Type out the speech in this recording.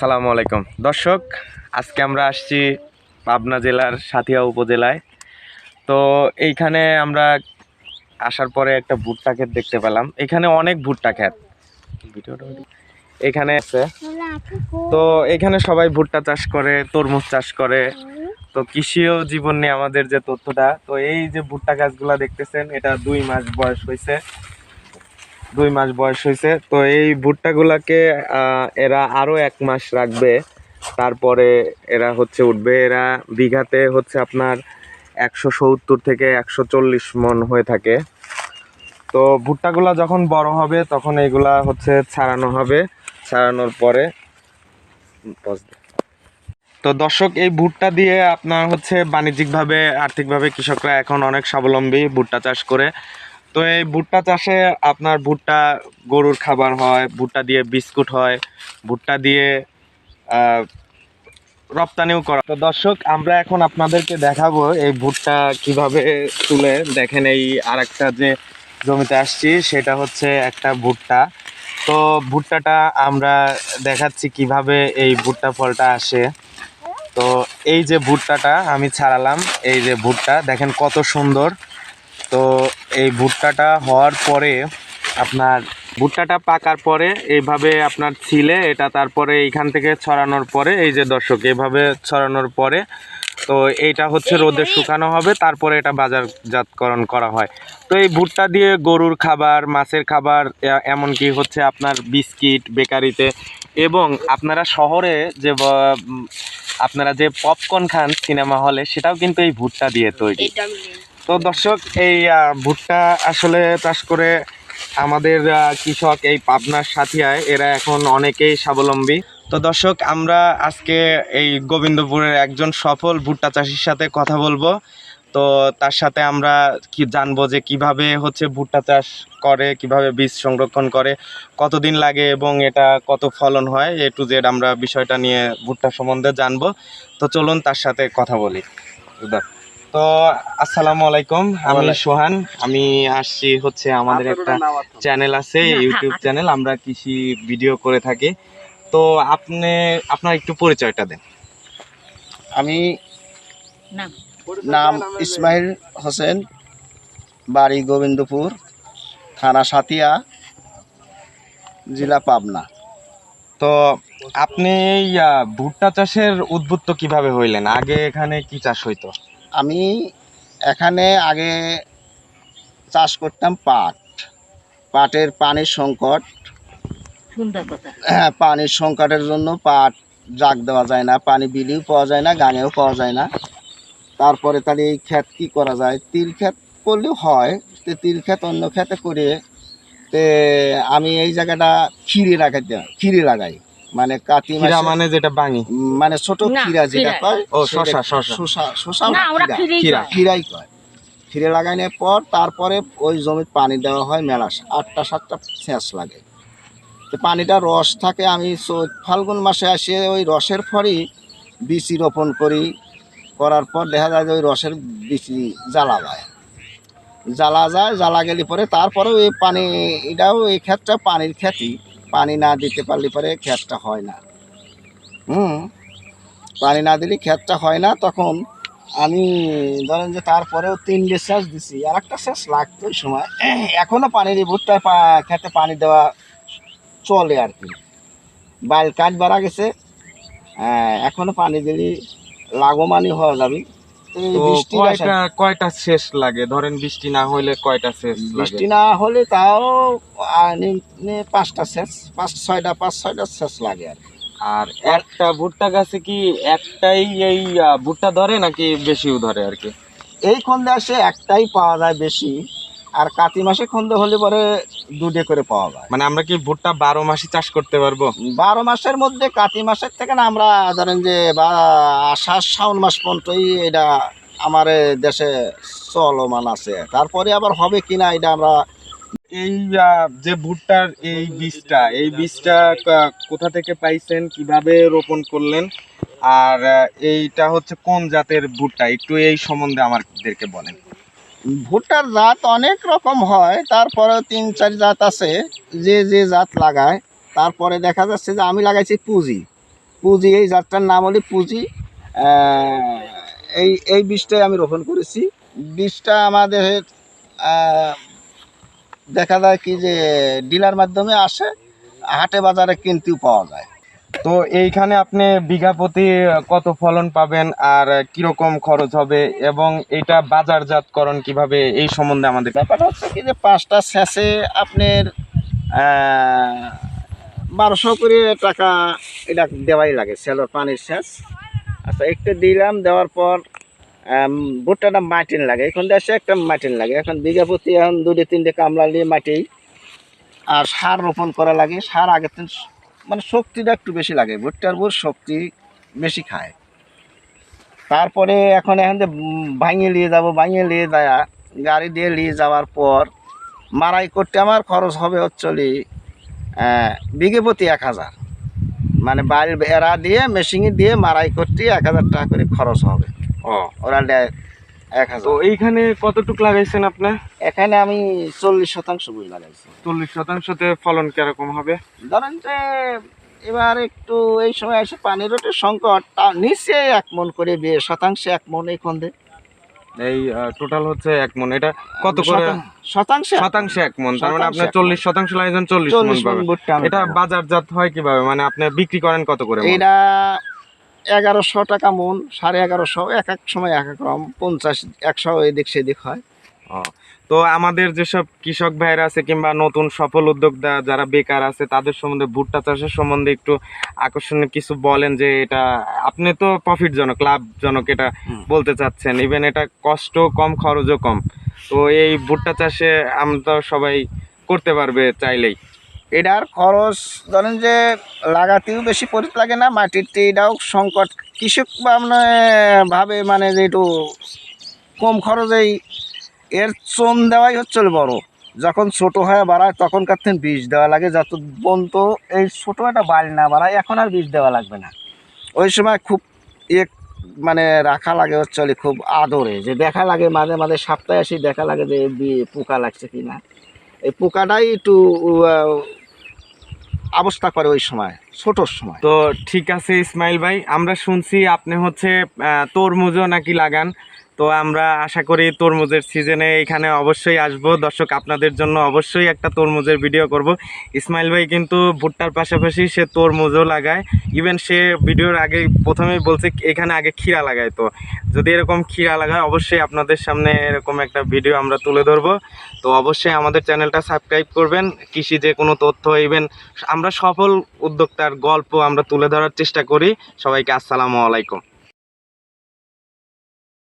আসসালামু আলাইকুম। দর্শক আজকে আমরা আসছি পাবনা জেলার সাথিয়া উপজেলায়। তো এইখানে আমরা আসার পরে একটা ভুট্টা ক্ষেত দেখতে পেলাম। এখানে অনেক ভুট্টা ক্ষেত। এখানে আছে। তো এখানে সবাই ভুট্টা চাষ করে তরমুজ চাষ করে। তো কৃষিও জীবন নিয়ে আমাদের যে তথ্যটা তো এই যে ভুট্টা গাছগুলা দেখতেছেন এটা দুই মাস বয়স হয়েছে দুই মাস বয়স হয়েছে। তো এই ভুট্টাগুলাকে এরা আরও এক মাস রাখবে। তারপরে এরা হচ্ছে উঠবে। এরা বিঘাতে হচ্ছে আপনার একশো সত্তর থেকে একশো চল্লিশ মন হয়ে থাকে। তো ভুট্টাগুলা যখন বড় হবে, তখন এইগুলা হচ্ছে ছাড়ানো হবে। ছাড়ানোর পরে তো দর্শক, এই ভুট্টা দিয়ে আপনার হচ্ছে বাণিজ্যিকভাবে, আর্থিকভাবে কৃষকরা এখন অনেক স্বাবলম্বী ভুট্টা চাষ করে। তো এই ভুট্টা চাষে আপনার ভুট্টা গরুর খাবার হয়, ভুট্টা দিয়ে বিস্কুট হয়, ভুট্টা দিয়ে রপ্তানিও করা তো দর্শক, আমরা এখন আপনাদেরকে দেখাবো এই ভুট্টা কীভাবে তুলে। দেখেন এই আরেকটা যে জমিতে আসছি, সেটা হচ্ছে একটা ভুট্টা। তো ভুট্টাটা আমরা দেখাচ্ছি কীভাবে এই ভুট্টা ফলটা আসে। তো এই যে ভুট্টাটা আমি ছাড়ালাম, এই যে ভুট্টা, দেখেন কত সুন্দর। তো এই ভুট্টাটা হওয়ার পরে আপনার ভুট্টাটা পাকার পরে এইভাবে আপনার ছিলে এটা তারপরে এইখান থেকে ছড়ানোর পরে এই যে দর্শক এভাবে ছড়ানোর পরে তো এইটা হচ্ছে রোদে শুকানো হবে তারপরে এটা বাজারজাতকরণ করা হয়। তো এই ভুট্টা দিয়ে গরুর খাবার মাছের খাবার এমনকি হচ্ছে আপনার বিস্কিট বেকারিতে এবং আপনারা শহরে যে আপনারা যে পপকর্ন খান সিনেমা হলে সেটাও কিন্তু এই ভুট্টা দিয়ে তৈরি। তো দর্শক, এই ভুট্টা আসলে চাষ করে আমাদের কৃষক এই পাবনার সাথিয়ায়। এরা এখন অনেকেই স্বাবলম্বী। তো দর্শক, আমরা আজকে এই গোবিন্দপুরের একজন সফল ভুট্টা চাষির সাথে কথা বলব। তো তার সাথে আমরা কি জানব যে কীভাবে হচ্ছে ভুট্টা চাষ করে, কীভাবে বীজ সংরক্ষণ করে, কতদিন লাগে এবং এটা কত ফলন হয়, এ টু জেড আমরা বিষয়টা নিয়ে ভুট্টা সম্বন্ধে জানব। তো চলুন তার সাথে কথা বলি। তো আসসালামু আলাইকুম। আমি সোহান। আমি আসছি হচ্ছে আমাদের একটা চ্যানেল আছে ইউটিউব চ্যানেল। আমরা কৃষি ভিডিও করে থাকি। তো আপনি আপনার একটু পরিচয়টা দেন। আমি নাম ইসমাইল হোসেন বাড়ি গোবিন্দপুর থানা সাতিয়া জেলা পাবনা। তো আপনি ভুট্টা চাষের উদ্বুদ্ধ কীভাবে হইলেন? আগে এখানে কি চাষ হইতো? আমি এখানে আগে চাষ করতাম পাট। পাটের পানির সংকট। সুন্দর কথা। হ্যাঁ পানির সংকটের জন্য পাট জাগ দেওয়া যায় না পানি বিলিও পাওয়া যায় না গানেও পাওয়া যায় না। তারপরে তাহলে এই ক্ষেত কী করা যায়? তিল ক্ষেত করলেও হয় তো তিল ক্ষেত অন্য ক্ষেতে করে তে আমি এই জায়গাটা খিরে লাগাইতে খিরে লাগাই। মানে কাতি খিরা মানে যেটা বাঙি মানে ছোট খিরা যেটা। কয় ও, শসা। শসা শসা না ওরা খিরা। খিরা। খিরাই কয় খিরে লাগানোর পর তারপরে ওই জমিতে পানি দেওয়া হয় মেলা আটটা সাতটা সেচ লাগে তো পানিটা রস থাকে আমি ফাল্গুন মাসে আসে ওই রসের ফলই বিচি রোপণ করি করার পর দেখা যায় যে ওই রসের বিচি জ্বালা যায় জ্বালা যায় জ্বালা গেলে পরে তারপরেও এই পানি এটাও এই ক্ষেতটা পানির খ্যাতি পানি না দিতে পারলে পরে ক্ষেতটা হয় না। হুম? পানি না দিলে ক্ষেতটা হয় না তখন আমি ধরেন যে তারপরেও তিনটে সেচ দিছি আর একটা সেচ লাগতো সময়। এখনও পানির এই ভুট্টায় খেতে পানি দেওয়া চলে আর কি। বাইল কাজ বাড়া গেছে আহ, এখনও পানি দিলে লাগমানি হওয়া যাবে। কয়টা কয়টা শেষ লাগে? ধরেন বৃষ্টি না হলে কয়টা শেষ বৃষ্টি না হলে তাও পাঁচটা পাঁচ ছয়টা পাঁচ ছয়টা শেষ লাগে আর কি। আর একটা ভুট্টা গাছে কি একটাই এই ভুট্টা ধরে নাকি বেশিও ধরে আর কি? এই খন্দে আসে একটাই পাওয়া যায় বেশি। আর কাতি মাসে খন্দে হলে পরে দুটে করে পাওয়া যায়। মানে আমরা কি ভুট্টা বারো মাসে চাষ করতে পারব? বারো মাসের মধ্যে কাতি মাসের থেকে না আমরা ধরেন যে বা আষাঢ় শ্রাবণ মাস পর্যন্তই এটা আমার দেশে চলমান আছে। তারপরে আবার হবে কিনা এটা আমরা এই যে ভুট্টার এই বীজটা এই বীজটা কোথা থেকে পাইছেন কীভাবে রোপণ করলেন আর এইটা হচ্ছে কোন জাতের ভুট্টা? একটু এই সম্বন্ধে আমাদেরকে বলেন। ভুট্টার জাত অনেক রকম হয় তারপরে তিন, চার জাত আছে, যে যে জাত লাগায়, তারপরে দেখা যাচ্ছে যে আমি লাগাইছি পুঁজি। পুঁজি, এই জাতটার নাম হলো পুঁজি। এই এই বীজটাই আমি রোপণ করেছি। বীজটা আমাদের দেখা যায় কি যে, ডিলার মাধ্যমে আসে, হাটে বাজারে কিনতেও পাওয়া যায়। তো এইখানে আপনি বিঘা প্রতি কত ফলন পাবেন আর কীরকম খরচ হবে এবং এটা বাজারজাতকরণ কীভাবে এই সম্বন্ধে আমাদের? ব্যাপারটা হচ্ছে কি যে পাঁচটা শেষে আপনার বারোশো করে টাকা এটা দেওয়াই লাগে, সেলোর পানির শেষ আচ্ছা একটু দিলাম, দেওয়ার পর ভুট্টাটা মাটিন লাগে। এখন দেশে একটা মাটিন লাগে। এখন বিঘা প্রতি এখন দুটো তিনটে কামলা নিয়ে মাটি, আর সার রোপণ করা লাগে। সার আগের দিন মানে শক্তিটা একটু বেশি লাগে ভুট্টার বুট শক্তি বেশি খায়। তারপরে এখন এখান থেকে ভাঙিয়ে নিয়ে যাব ভাঙিয়ে নিয়ে যায় গাড়ি দিয়ে নিয়ে যাওয়ার পর মারাই করতে আমার খরচ হবে হচ্ছলি বিঘে প্রতি এক হাজার। মানে বাড়ির এরা দিয়ে মেশিনে দিয়ে মারাই করতে এক হাজার টাকা করে খরচ হবে। ও। ওরা তো হাজার। এইখানে কতটুক লাগাইছেন আপনি? এখানে আমি চল্লিশ শতাংশ বই লাগাইছি। চল্লিশ শতাংশতে ফলন কীরকম হবে? ধরেন যে এবার একটু এই সময় এসে পানির সংকট নিচে এক মন করে শতাংশে এক মন এই টোটাল হচ্ছে এক মন। এটা কত করে? শতাং- শতাংশে এক- শতাংশে এক মন। তার মানে মণ। চল্লিশ শতাংশ লাগাইছেন চল্লিশ মন এটা বাজারজাত হয় কীভাবে? মানে আপনি বিক্রি করেন কত করে এটা এগারোশো টাকা মন সাড়ে এগারোশো এক এক সময় এক এক রকম পঞ্চাশ একশো এদিক সেদিক হয়। তো আমাদের যেসব কৃষক ভাইরা আছে কিংবা নতুন সফল উদ্যোক্তা যারা বেকার আছে তাদের সম্বন্ধে ভুট্টা চাষের সম্বন্ধে একটু আকর্ষণীয় কিছু বলেন যে এটা আপনি তো প্রফিটজনক লাভজনক এটা বলতে চাচ্ছেন। ইভেন এটা কষ্ট কম খরচও কম। তো এই ভুট্টা চাষে আমরা তো সবাই করতে পারবে চাইলেই। এটার খরচ ধরেন যে লাগাতেও বেশি পরিত লাগে না, মাটির এটাও সংকট। কৃষক মানে ভাবে মানে যে একটু কম খরচেই এর চোন দেওয়াই হচ্ছে বড়। যখন ছোট হয়ে বাড়ায় তখনকার থেকে বীজ দেওয়া লাগে যত বন্ত এই ছোট একটা বাল না বাড়ায় এখন আর বীজ দেওয়া লাগবে না। ওই সময় খুব এক মানে রাখা লাগে হচ্ছে খুব আদরে, যে দেখা লাগে মাঝে মাঝে সপ্তাহে এসে দেখা লাগে যে পোকা লাগছে কি না এই পোকাটাই একটু অবস্থা করে ওই সময়, ছোটোর সময়। তো ঠিক আছে ইসমাইল ভাই, আমরা শুনছি আপনি হচ্ছে তরমুজও নাকি লাগান। তো আমরা আশা করি তরমুজের সিজনে এখানে অবশ্যই আসব। দর্শক, আপনাদের জন্য অবশ্যই একটা তরমুজের ভিডিও করব। ইসমাইল ভাই কিন্তু ভুট্টার পাশাপাশি সে তরমুজও লাগায়। ইভেন সে ভিডিওর আগে প্রথমেই বলছে এখানে আগে ক্ষীরা লাগায় তো। যদি এরকম ক্ষীরা লাগায়, অবশ্যই আপনাদের সামনে এরকম একটা ভিডিও আমরা তুলে ধরবো। তো অবশ্যই আমাদের চ্যানেলটা সাবস্ক্রাইব করবেন। কৃষি যে কোনো তথ্য ইভেন আমরা সফল উদ্যোক্তার গল্প আমরা তুলে ধরার চেষ্টা করি। সবাইকে আসসালামু আলাইকুম।